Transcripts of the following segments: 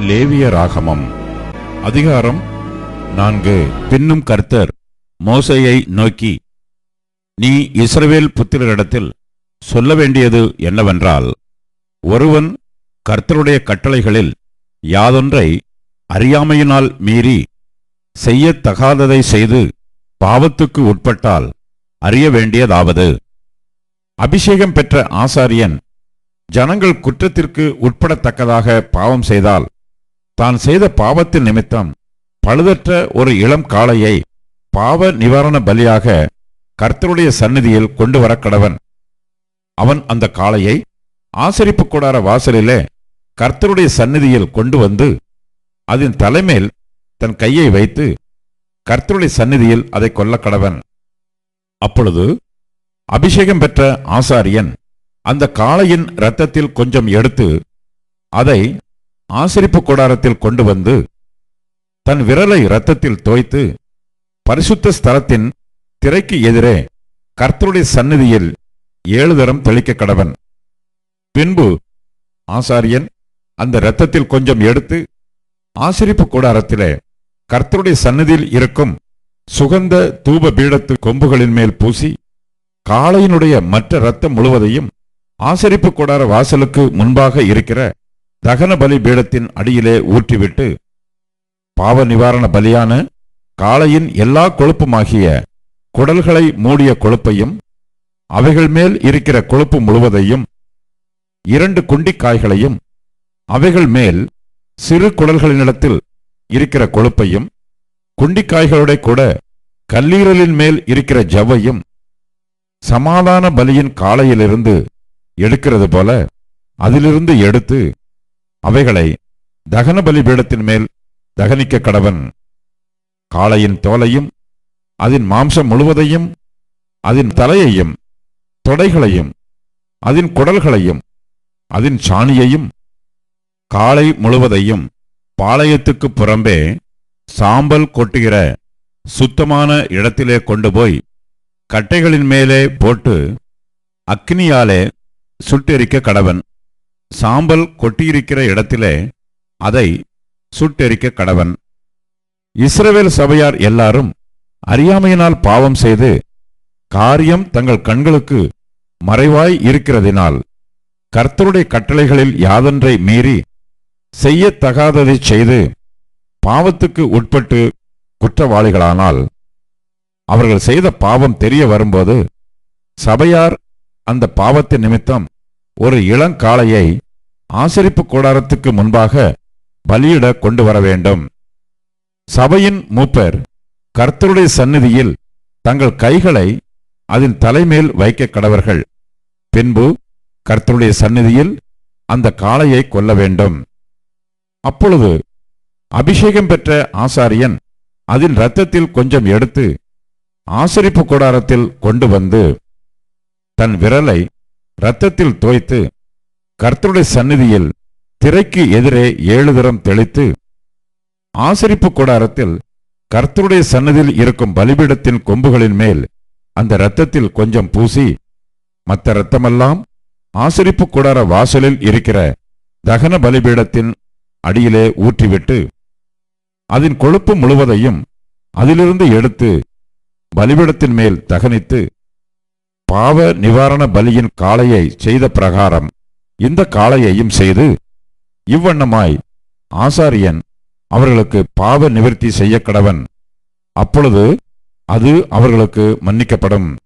லேவிய ராகமம் அதிகாரம் நான்கு. பின்னும் கர்த்தர் மோசையை நோக்கி நீ இஸ்ரவேல் புத்திரரிடத்தில் சொல்ல வேண்டியது என்னவென்றால் ஒருவன் கர்த்தருடைய கட்டளைகளில் யாதொன்றை அறியாமையினால் மீறி செய்யத்தகாததை செய்து பாவத்துக்கு உட்பட்டால் அறிய வேண்டியதாவது. அபிஷேகம் பெற்ற ஆசாரியன் ஜனங்கள் குற்றத்திற்கு உட்படத்தக்கதாக பாவம் செய்தால் தான் செய்த பாவத்தின் நிமித்தம் பழுதற்ற ஒரு இளம் காளையை பாவ நிவாரண பலியாக கர்த்தருடைய சந்நிதியில் கொண்டு வர கடவன். அவன் அந்த காளையை ஆசரிப்பு கூடார வாசலிலே கர்த்தருடைய சந்நிதியில் கொண்டு வந்து அதன் தலைமேல் தன் கையை வைத்து கர்த்தருடைய சந்நிதியில் அதை கொல்ல கடவன் அப்பொழுது அபிஷேகம் பெற்ற ஆசாரியன் அந்த காளையின் இரத்தத்தில் கொஞ்சம் எடுத்து அதை ஆசரிப்பு கூடாரத்தில் கொண்டு வந்து தன் விரலை இரத்தத்தில் தோய்த்து பரிசுத்த ஸ்தலத்தின் திரைக்கு எதிரே கர்த்தருடைய சந்நிதியில் ஏழு தரம் தெளிக்க கடவன் பின்பு ஆசாரியன் அந்த இரத்தத்தில் கொஞ்சம் எடுத்து ஆசரிப்பு கூடாரத்திலே கர்த்தருடைய சன்னதியில் இருக்கும் சுகந்த தூப பீடத்து கொம்புகளின் மேல் பூசி காளையினுடைய மற்ற ரத்தம் முழுவதையும் ஆசரிப்பு கூடார வாசலுக்கு முன்பாக இருக்கிற தகன பலி பீடத்தின் அடியிலே ஊற்றிவிட்டு பாவ நிவாரண பலியான காளையின் எல்லா கொழுப்புமாகிய குடல்களை மூடிய கொழுப்பையும் அவைகள் மேல் இருக்கிற கொழுப்பு முழுவதையும் இரண்டு குண்டிக்காய்களையும் அவைகள் மேல் சிறு குடல்களினிடத்தில் இருக்கிற கொழுப்பையும் குண்டிக்காய்களோட கூட கல்லீரலின் மேல் இருக்கிற ஜவ்வையும் சமாதான பலியின் காளையிலிருந்து எடுக்கிறது போல அதிலிருந்து எடுத்து அவைகளை தகன பலிபீடத்தின் மேல் தகனிக்க கடவன். காளையின் தோலையும் அதன் மாம்சம் முழுவதையும் அதன் தலையையும் தொடைகளையும் அதன் குடல்களையும் அதன் சாணியையும் காலை முழுவதையும் பாளையத்துக்கு புறம்பே சாம்பல் கொட்டுகிற சுத்தமான இடத்திலே கொண்டு போய் கட்டைகளின் மேலே போட்டு அக்னியாலே சுட்டெரிக்க கடவன். சாம்பல் கொட்டியிருக்கிற இடத்திலே அதை சுட்டெரிக்க கடவன். இஸ்ரவேல் சபையார் எல்லாரும் அறியாமையினால் பாவம் செய்து காரியம் தங்கள் கண்களுக்கு மறைவாய் இருக்கிறதினால் கர்த்தருடைய கட்டளைகளில் யாதொன்றை மீறி செய்யத்தகாததை செய்து பாவத்துக்கு உட்பட்டு குற்றவாளிகளானால் அவர்கள் செய்த பாவம் தெரிய வரும்போது சபையார் அந்த பாவத்தின் நிமித்தம் ஒரு இளங்காளையை ஆசரிப்பு கூடாரத்துக்கு முன்பாக பலியிட கொண்டு வர வேண்டும். சபையின் மூப்பர் கர்த்தருடைய சந்நிதியில் தங்கள் கைகளை அதன் தலைமேல் வைக்க கடவர்கள். பின்பு கர்த்தருடைய சந்நிதியில் அந்த காளையை கொல்ல வேண்டும். அப்பொழுது அபிஷேகம் பெற்ற ஆசாரியன் அதன் இரத்தத்தில் கொஞ்சம் எடுத்து ஆசரிப்பு கூடாரத்தில் கொண்டு வந்து தன் விரலை இரத்தத்தில் தோய்த்து கர்த்தருடைய சந்நிதியில் திரைக்கு எதிரே ஏழு தரம் தெளித்து ஆசரிப்பு கூடாரத்தில் கர்த்தருடைய சன்னதியில் இருக்கும் பலிபீடத்தின் கொம்புகளின் மேல் அந்த இரத்தத்தில் கொஞ்சம் பூசி மற்ற இரத்தமெல்லாம் ஆசரிப்பு கூடார வாசலில் இருக்கிற தகன பலிபீடத்தின் அடியிலே ஊற்றிவிட்டு அதன் கொழுப்பு முழுவதையும் அதிலிருந்து எடுத்து பலிபிடத்தின் மேல் தகனித்து பாவ நிவாரண பலியின் காளையை செய்த பிரகாரம் இந்த காளையையும் செய்து இவ்வண்ணமாய் ஆசாரியன் அவர்களுக்கு பாவ நிவர்த்தி செய்ய கடவன் அப்பொழுது அது அவர்களுக்கு மன்னிக்கப்படும்.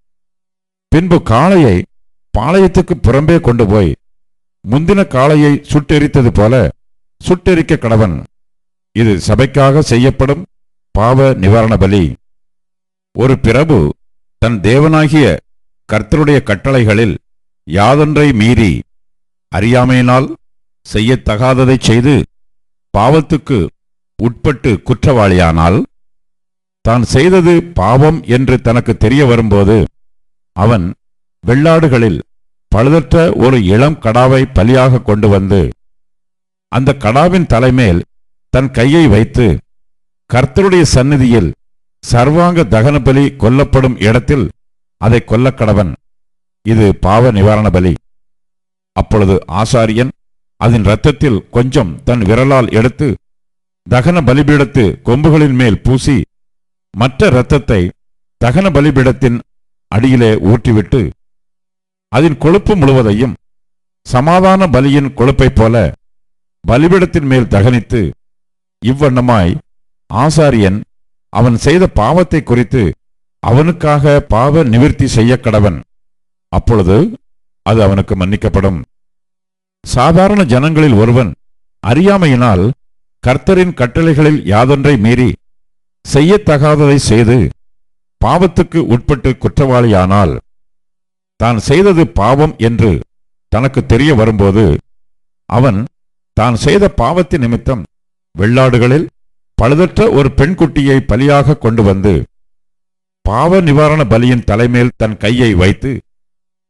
பின்பு காளையை பாளையத்துக்கு புறம்பே கொண்டு போய் முந்தின காளையை சுட்டெரித்தது போல சுட்டெரிக்க கடவன் இது சபைக்காக செய்யப்படும் பாவ நிவாரண பலி. ஒரு பிரபு தன் தேவனாகிய கர்த்தருடைய கட்டளைகளில் யாதொன்றை மீறி அறியாமையினால் செய்யத்தகாததைச் செய்து பாவத்துக்கு உட்பட்டு குற்றவாளியானால் தான் செய்தது பாவம் என்று தனக்கு தெரிய வரும்போது அவன் வெள்ளாடுகளில் பழுதற்ற ஒரு இளம் கடாவை பலியாக கொண்டு வந்து அந்த கடாவின் தலைமேல் தன் கையை வைத்து கர்த்தருடைய சந்நிதியில் சர்வாங்க தகன பலி கொல்லப்படும் இடத்தில் அதை கொல்லக்கடவன் இது பாவ நிவாரண பலி. அப்பொழுது ஆசாரியன் அதன் இரத்தத்தில் கொஞ்சம் தன் விரலால் எடுத்து தகன பலிபீடத்து கொம்புகளின் மேல் பூசி மற்ற இரத்தத்தை தகன பலிபீடத்தின் அடியிலே ஊற்றிவிட்டு அதன் கொழுப்பு முழுவதையும் சமாதான பலியின் கொழுப்பைப் போல பலிபிடத்தின் மேல் தகனித்து இவ்வண்ணமாய் ஆசாரியன் அவன் செய்த பாவத்தை குறித்து அவனுக்காக பாவ நிவிர்த்தி செய்ய கடவன் அப்பொழுது அது அவனுக்கு மன்னிக்கப்படும். சாதாரண ஜனங்களில் ஒருவன் அறியாமையினால் கர்த்தரின் கட்டளைகளில் யாதொன்றை மீறி செய்யத்தகாததை செய்து பாவத்துக்கு உட்பட்டு குற்றவாளியானால் தான் செய்தது பாவம் என்று தனக்கு தெரிய வரும்போது அவன் தான் செய்த பாவத்தின் நிமித்தம் வெள்ளாடுகளில் பழுதற்ற ஒரு பெண்குட்டியை பலியாக கொண்டு வந்து பாவ நிவாரண பலியின் தலைமேல் தன் கையை வைத்து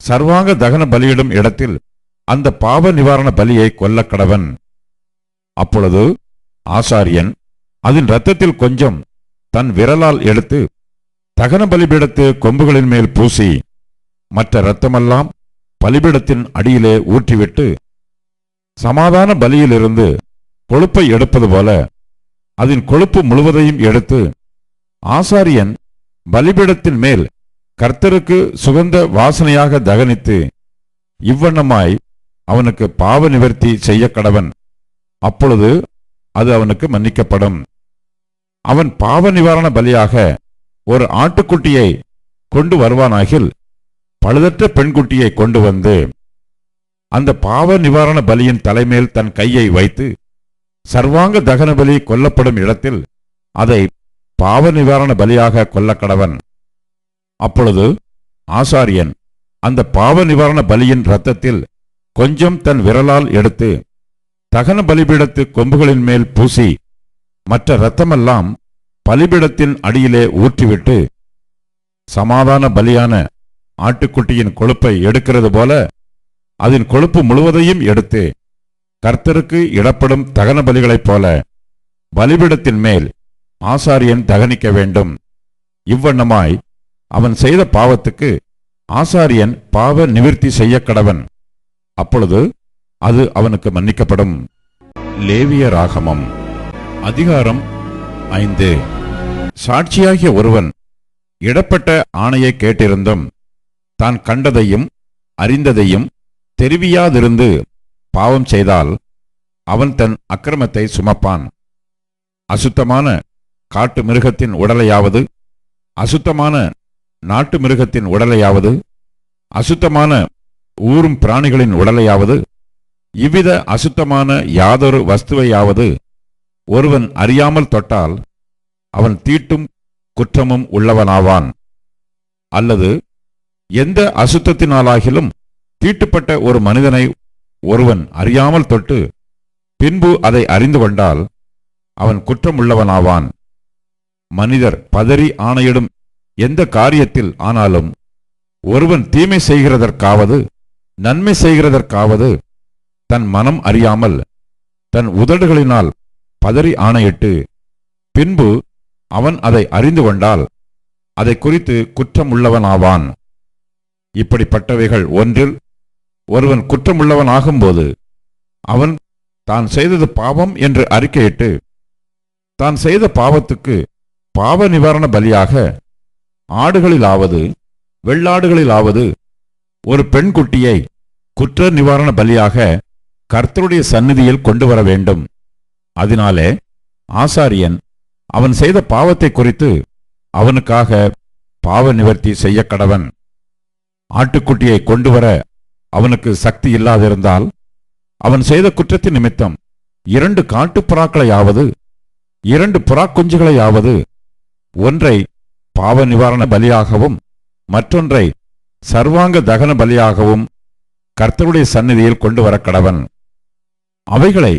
சர்வாங்க தகன பலியிடும் இடத்தில் அந்த பாவ நிவாரண பலியை கொல்ல கடவன். அப்பொழுது ஆசாரியன் அதன் இரத்தத்தில் கொஞ்சம் தன் விரலால் எடுத்து தகன பலிபீடத்து கொம்புகளின் மேல் பூசி மற்ற இரத்தமெல்லாம் பலிபீடத்தின் அடியிலே ஊற்றிவிட்டு சமாதான பலியிலிருந்து கொழுப்பை எடுப்பது போல அதன் கொழுப்பு முழுவதையும் எடுத்து ஆசாரியன் பலிபீடத்தின் மேல் கர்த்தருக்கு சுகந்த வாசனையாக தகனித்து இவ்வண்ணமாய் அவனுக்கு பாவ நிவர்த்தி செய்ய கடவன் அப்பொழுது அது அவனுக்கு மன்னிக்கப்படும். அவன் பாவ நிவாரண பலியாக ஒரு ஆட்டுக்குட்டியை கொண்டு வருவானாகில் பழுதற்ற பெண்குட்டியை கொண்டு வந்து அந்த பாவ நிவாரண பலியின் தலைமேல் தன் கையை வைத்து சர்வாங்க தகன பலி கொல்லப்படும் இடத்தில் அதை பாவ நிவாரண பலியாக கொல்லக்கடவன். அப்பொழுது ஆசாரியன் அந்த பாவ நிவாரண பலியின் இரத்தத்தில் கொஞ்சம் தன் விரலால் எடுத்து தகன பலிபீடத்து கொம்புகளின் மேல் பூசி மற்ற இரத்தமெல்லாம் பலிபீடத்தின் அடியிலே ஊற்றிவிட்டு சமாதான பலியான ஆட்டுக்குட்டியின் கொழுப்பை எடுக்கிறது போல அதன் கொழுப்பு முழுவதையும் எடுத்து கர்த்தருக்கு இடப்படும் தகன பலிகளைப் போல பலிபிடத்தின் மேல் ஆசாரியன் தகனிக்க வேண்டும். இவ்வண்ணமாய் அவன் செய்த பாவத்துக்கு ஆசாரியன் பாவ நிவிற்த்தி செய்ய கடவன் அப்பொழுது அது அவனுக்கு மன்னிக்கப்படும். லேவிய ராகமம் அதிகாரம் ஐந்து. சாட்சியாகிய ஒருவன் இடப்பட்ட ஆணையை கேட்டிருந்தும் தான் கண்டதையும் அறிந்ததையும் தெரிவியாதிருந்து பாவம் செய்தால் அவன் தன் அக்கிரமத்தை சுமப்பான். அசுத்தமான காட்டு மிருகத்தின் உடலையாவது அசுத்தமான நாட்டு மிருகத்தின் உடலையாவது அசுத்தமான ஊரும் பிராணிகளின் உடலையாவது இவ்வித அசுத்தமான யாதொரு வஸ்துவையாவது ஒருவன் அறியாமல் தொட்டால் அவன் தீட்டும் குற்றமும் உள்ளவனாவான். அல்லது எந்த அசுத்தத்தினாலாகிலும் தீட்டுப்பட்ட ஒரு மனிதனை ஒருவன் அறியாமல் தொட்டு பின்பு அதை அறிந்து கொண்டால் அவன் குற்றமுள்ளவனாவான். மனிதர் பதறி ஆணையிடும் எந்த காரியத்தில் ஆனாலும் ஒருவன் தீமை செய்கிறதற்காவது நன்மை செய்கிறதற்காவது தன் மனம் அறியாமல் தன் உதடுகளினால் பதறி ஆணையிட்டு பின்பு அவன் அதை அறிந்து கொண்டால் அதை குறித்து குற்றமுள்ளவனாவான். இப்படிப்பட்டவைகள் ஒன்றில் ஒருவன் குற்றமுள்ளவன் ஆகும்போது அவன் தான் செய்தது பாவம் என்று அறிக்கையிட்டு தான் செய்த பாவத்துக்கு பாவ நிவாரண பலியாக ஆடுகளிலாவது வெள்ளாடுகளிலாவது ஒரு பெண்குட்டியை குற்ற நிவாரண பலியாக கர்த்தருடைய சந்நிதியில் கொண்டு வர வேண்டும். அதனாலே ஆசாரியன் அவன் செய்த பாவத்தை குறித்து அவனுக்காக பாவ நிவர்த்தி செய்ய கடவன் ஆட்டுக்குட்டியை கொண்டு வர அவனுக்கு சக்தி இல்லாதிருந்தால் அவன் செய்த குற்றத்தின் நிமித்தம் இரண்டு காட்டுப் புறாக்களையாவது இரண்டு புறா குஞ்சுகளையாவது ஒன்றை பாவ நிவாரண பலியாகவும் மற்றொன்றை சர்வாங்க தகன பலியாகவும் கர்த்தருடைய சந்நிதியில் கொண்டு வர கடவன் அவைகளை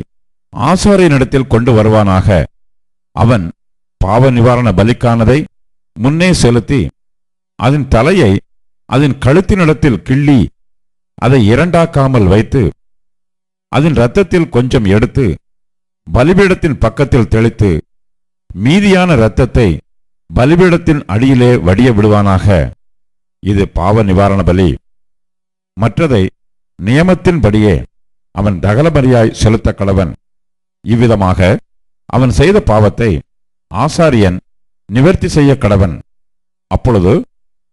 ஆசாரியனிடத்தில் கொண்டு வருவானாக அவன் பாவ நிவாரண பலிக்கானதை முன்னே செலுத்தி அதன் தலையை அதன் கழுத்தினிடத்தில் கிள்ளி அதை இரண்டாக்காமல் வைத்து அதன் இரத்தத்தில் கொஞ்சம் எடுத்து பலிபீடத்தின் பக்கத்தில் தெளித்து மீதியான இரத்தத்தை பலிபீடத்தின் அடியிலே வடிய விடுவானாக. இது பாவ நிவாரண பலி. மற்றதை நியமத்தின்படியே அவன் தகலபலியாய் செலுத்த கடவன் இவ்விதமாக அவன் செய்த பாவத்தை ஆசாரியன் நிவர்த்தி செய்ய கடவன் அப்பொழுது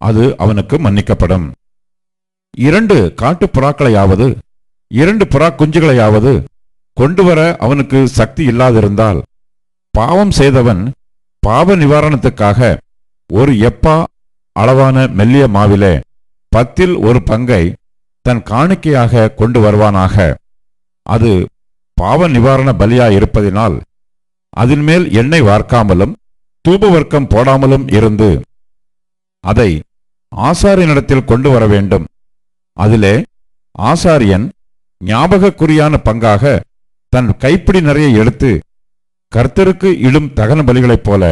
அது அவனுக்கு மன்னிக்கப்படும். இரண்டு காட்டு புறாக்களையாவது இரண்டு புறா குஞ்சுகளையாவது கொண்டு வர அவனுக்கு சக்தி இல்லாதிருந்தால் பாவம் செய்தவன் பாவ நிவாரணத்துக்காக ஒரு எப்பா அளவான மெல்லிய மாவிலே பத்தில் ஒரு பங்கை தன் காணிக்கையாக கொண்டு வருவானாக. அது பாவ நிவாரண பலியாயிருப்பதினால் அதன் மேல் எண்ணெய் வார்க்காமலும் தூபவர்க்கம் போடாமலும் இருந்து அதை ஆசாரியனிடத்தில் கொண்டு வர வேண்டும். அதிலே ஆசாரியன் ஞாபகக்குறியான பங்காக தன் கைப்பிடி நிறைய எடுத்து கர்த்தருக்கு இடும் தகன பலிகளைப் போல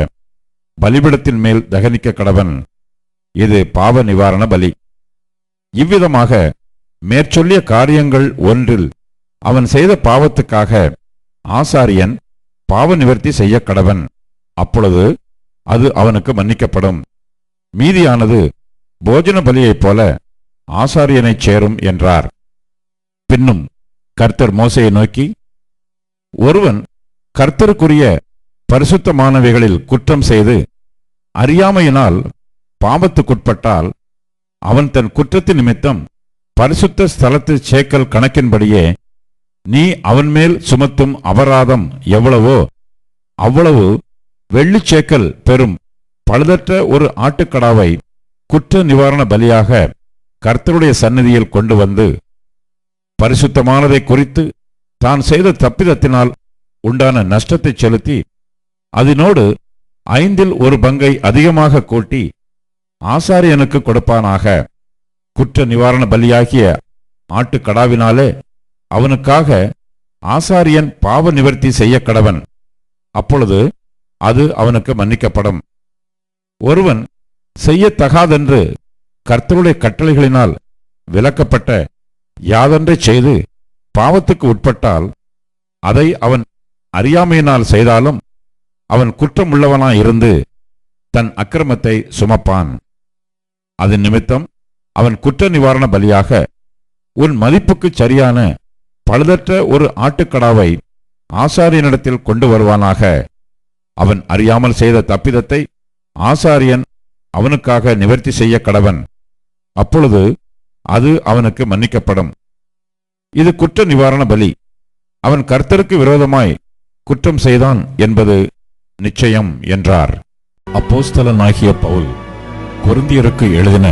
பலிபிடத்தின் மேல் தகனிக்க கடவன். இது பாவ நிவாரண பலி. இவ்விதமாக மேற்சொல்லிய காரியங்கள் ஒன்றில் அவன் செய்த பாவத்துக்காக ஆசாரியன் பாவ நிவர்த்தி செய்ய கடவன். அப்பொழுது அது அவனுக்கு மன்னிக்கப்படும். மீதியானது போஜன பலியைப் போல ஆசாரியனைச் சேரும் என்றார். பின்னும் கர்த்தர் மோசையை நோக்கி ஒருவன் கர்த்தருக்குரிய பரிசுத்தமானவைகளில் குற்றம் செய்து அறியாமையினால் பாவத்துக்குட்பட்டால் அவன் தன் குற்றத்தின் நிமித்தம் பரிசுத்த ஸ்தலத்து சேக்கல் கணக்கின்படியே நீ அவன் மேல் சுமத்தும் அபராதம் எவ்வளவோ அவ்வளவு வெள்ளிச்சேக்கல் பெறும் பழுதற்ற ஒரு ஆட்டுக்கடாவை குற்ற நிவாரண பலியாக கர்த்தருடைய சந்நிதியில் கொண்டு வந்து பரிசுத்தமானதை குறித்து தான் செய்த தப்பிதத்தினால் உண்டான நஷ்டத்தை செலுத்தி அதனோடு ஐந்தில் ஒரு பங்கை அதிகமாக கூட்டி ஆசாரியனுக்கு கொடுப்பானாக. குற்ற நிவாரண பலியாகிய ஆட்டுக்கடாவினாலே அவனுக்காக ஆசாரியன் பாவ நிவர்த்தி செய்ய கடவன். அப்பொழுது அது அவனுக்கு மன்னிக்கப்படும். ஒருவன் செய்யத்தகாதென்று கர்த்தருடைய கட்டளைகளினால் விலக்கப்பட்ட யாதொன்றை செய்து பாவத்துக்கு உட்பட்டால் அதை அவன் அறியாமையினால் செய்தாலும் அவன் குற்றமுள்ளவனாயிருந்து தன் அக்கிரமத்தை சுமப்பான். அதன் நிமித்தம் அவன் குற்ற நிவாரண பலியாக உன் மதிப்புக்குச் சரியான பழுதற்ற ஒரு ஆட்டுக்கடாவை ஆசாரியனிடத்தில் கொண்டு வருவானாக. அவன் அறியாமல் செய்த தப்பிதத்தை ஆசாரியன் அவனுக்காக நிவர்த்தி செய்ய கடவன். அப்பொழுது அது அவனுக்கு மன்னிக்கப்படும். இது குற்ற நிவாரண பலி. அவன் கர்த்தருக்கு விரோதமாய் குற்றம் செய்தான் என்பது நிச்சயம் என்றார். அப்போஸ்தலனாகிய பவுல் கொருந்தியருக்கு எழுதின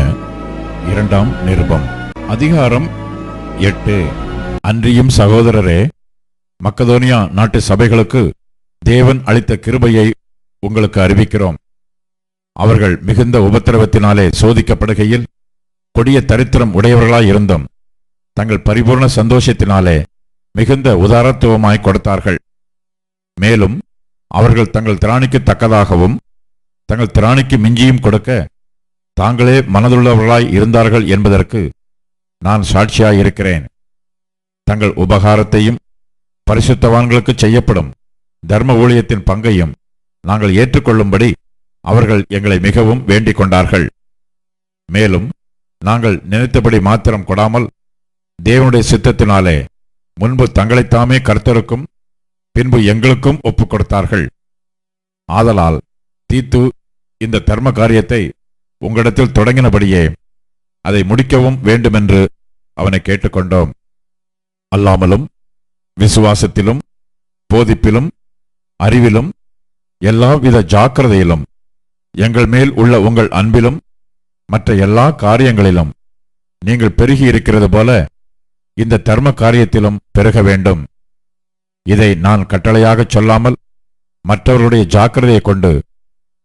இரண்டாம் நிருபம் அதிகாரம் எட்டு. அன்றியும் சகோதரரே மக்கதோனியா நாட்டு சபைகளுக்கு தேவன் அளித்த கிருபையை உங்களுக்கு அறிவிக்கிறோம். அவர்கள் மிகுந்த உபத்திரவத்தினாலே சோதிக்கப்படுகையில் கொடிய தரித்திரம் உடையவர்களாய் இருந்தும். தங்கள் பரிபூர்ண சந்தோஷத்தினாலே மிகுந்த உதாரத்துவமாய் கொடுத்தார்கள். மேலும் அவர்கள் தங்கள் திராணிக்கு தக்கதாகவும் தங்கள் திராணிக்கு மிஞ்சியும் கொடுக்க தாங்களே மனதுள்ளவர்களாய் இருந்தார்கள் என்பதற்கு நான் சாட்சியாயிருக்கிறேன். தங்கள் உபகாரத்தையும் பரிசுத்தவான்களுக்கு செய்யப்படும் தர்ம ஊழியத்தின் பங்கையும் நாங்கள் ஏற்றுக்கொள்ளும்படி அவர்கள் எங்களை மிகவும் வேண்டிக் கொண்டார்கள். மேலும் நாங்கள் நினைத்தபடி மாத்திரம் கொடாமல் தேவனுடைய சித்தத்தினாலே முன்பு தங்களைத்தாமே கர்த்தருக்கும் பின்பு எங்களுக்கும் ஒப்புக் கொடுத்தார்கள். ஆதலால் தீத்து இந்த தர்ம காரியத்தை உங்களிடத்தில் தொடங்கினபடியே அதை முடிக்கவும் வேண்டுமென்று அவனை கேட்டுக்கொண்டோம். அல்லாமலும் விசுவாசத்திலும் போதிப்பிலும் அறிவிலும் எல்லாவித ஜாக்கிரதையிலும் எங்கள் மேல் உள்ள உங்கள் அன்பிலும் மற்ற எல்லா காரியங்களிலும் நீங்கள் பெருகி இருக்கிறது போல இந்த தர்ம காரியத்திலும் பெருக வேண்டும். இதை நான் கட்டளையாகச் சொல்லாமல் மற்றவர்களுடைய ஜாக்கிரதையை கொண்டு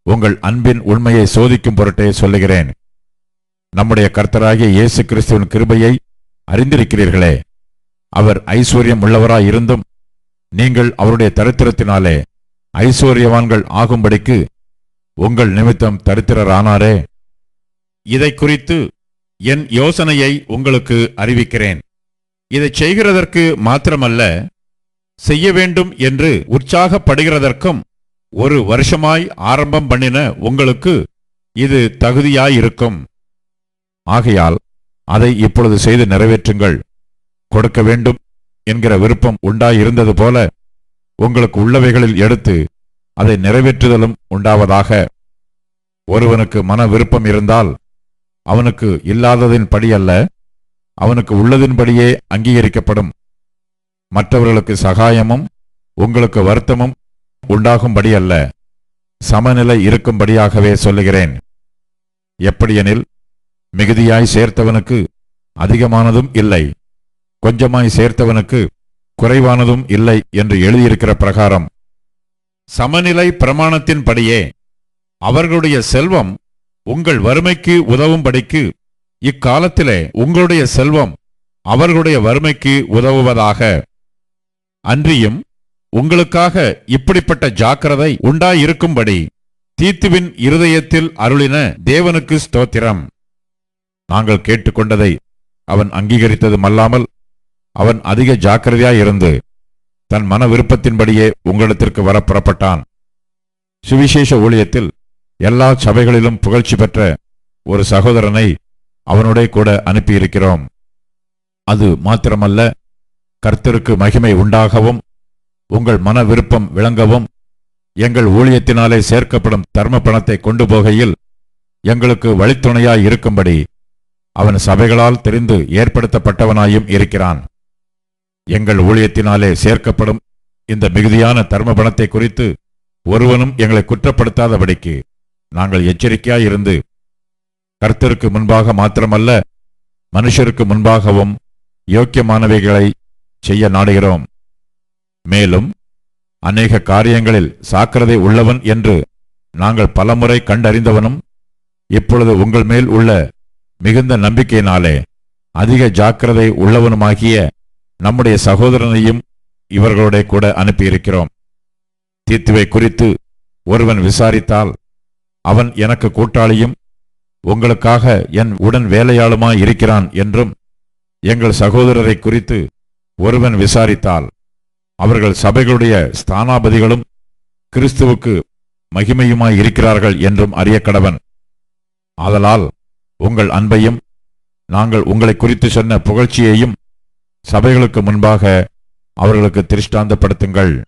உங்கள் அன்பின் உண்மையை சோதிக்கும் பொருட்டே சொல்லுகிறேன். நம்முடைய கர்த்தராகிய இயேசு கிறிஸ்துவின் கிருபையை அறிந்திருக்கிறீர்களே. அவர் ஐஸ்வர்யம் உள்ளவராய் இருந்தும் நீங்கள் அவருடைய தரித்திரத்தினாலே ஐஸ்வர்யவான்கள் ஆகும்படிக்கு உங்கள் நிமித்தம் தரித்திரரானாரே. இதை குறித்து என் யோசனையை உங்களுக்கு அறிவிக்கிறேன். இதை செய்கிறதற்கு மாத்திரமல்ல செய்ய வேண்டும் என்று உற்சாகப்படுகிறதற்கும் ஒரு வருஷமாய் ஆரம்பம் பண்ணின உங்களுக்கு இது தகுதியாயிருக்கும். ஆகையால் அதை இப்பொழுது செய்து நிறைவேற்றுங்கள். கொடுக்க வேண்டும் என்கிற விருப்பம் உண்டாயிருந்தது போல உங்களுக்கு உள்ளவைகளில் எடுத்து அதை நிறைவேற்றுதலும் உண்டாவதாக. ஒருவனுக்கு மன விருப்பம் இருந்தால் அவனுக்கு இல்லாததின் படி அல்ல அவனுக்கு உள்ளதின்படியே அங்கீகரிக்கப்படும். மற்றவர்களுக்கு சகாயமும் உங்களுக்கு வருத்தமும் உண்டாகும்படி அல்ல சமநிலை இருக்கும்படியாகவே சொல்லுகிறேன். எப்படியெனில் மிகுதியாய் சேர்த்தவனுக்கு அதிகமானதும் இல்லை கொஞ்சமாய் சேர்த்தவனுக்கு குறைவானதும் இல்லை என்று எழுதியிருக்கிற பிரகாரம். சமநிலை பிரமாணத்தின்படியே அவர்களுடைய செல்வம் உங்கள் வறுமைக்கு உதவும்படிக்கு இக்காலத்திலே உங்களுடைய செல்வம் அவர்களுடைய வறுமைக்கு உதவுவதாக. அன்றியும் உங்களுக்காக இப்படிப்பட்ட ஜாக்கிரதை உண்டாயிருக்கும்படி தீத்துவின் இருதயத்தில் அருளின தேவனுக்கு ஸ்தோத்திரம். நாங்கள் கேட்டுக்கொண்டதை அவன் அங்கீகரித்ததுமல்லாமல் அவன் அதிக ஜாக்கிரதையாயிருந்து தன் மன விருப்பத்தின்படியே உங்களிடத்திற்கு வர புறப்பட்டான். சுவிசேஷ ஊழியத்தில் எல்லா சபைகளிலும் புகழ்ச்சி பெற்ற ஒரு சகோதரனை அவனுடைய கூட அனுப்பியிருக்கிறோம். அது மாத்திரமல்ல கர்த்தருக்கு மகிமை உண்டாகவும் உங்கள் மன விருப்பம் விளங்கவும் எங்கள் ஊழியத்தினாலே சேர்க்கப்படும் தர்ம பணத்தை கொண்டு போகையில் எங்களுக்கு வழித்துணையாய் இருக்கும்படி அவன் சபைகளால் தெரிந்து ஏற்படுத்தப்பட்டவனாயும் இருக்கிறான். எங்கள் ஊழியத்தினாலே சேர்க்கப்படும் இந்த மிகுதியான தர்ம பணத்தை குறித்து ஒருவனும் எங்களை குற்றப்படுத்தாதபடிக்கு நாங்கள் எச்சரிக்கையாயிருந்து கர்த்தருக்கு முன்பாக மாத்திரமல்ல மனுஷருக்கு முன்பாகவும் யோக்கியமானவைகளை செய்ய நாடுகிறோம். மேலும் அநேக காரியங்களில் சாக்கிரதை உள்ளவன் என்று நாங்கள் பலமுறை கண்டறிந்தவனும் இப்பொழுது உங்கள் மேல் உள்ள மிகுந்த நம்பிக்கையினாலே அதிக ஜாக்கிரதை உள்ளவனுமாகிய நம்முடைய சகோதரனையும் இவர்களோட கூட அனுப்பியிருக்கிறோம். தீத்துவை குறித்து ஒருவன் விசாரித்தால் அவன் எனக்கு கூட்டாளியும் உங்களுக்காக என் உடன் வேலையாளுமாய் இருக்கிறான் என்றும் எங்கள் சகோதரரை குறித்து ஒருவன் விசாரித்தால் அவர்கள் சபைகளுடைய ஸ்தானாபதிகளும் கிறிஸ்துவுக்கு மகிமையுமாய் இருக்கிறார்கள் என்றும் அறியக்கடவன் ஆதலால் உங்கள் அன்பையும் நாங்கள் உங்களை குறித்து சொன்ன புகழ்ச்சியையும் சபைகளுக்கு முன்பாக அவர்களுக்கு திருஷ்டாந்தப்படுத்துங்கள்.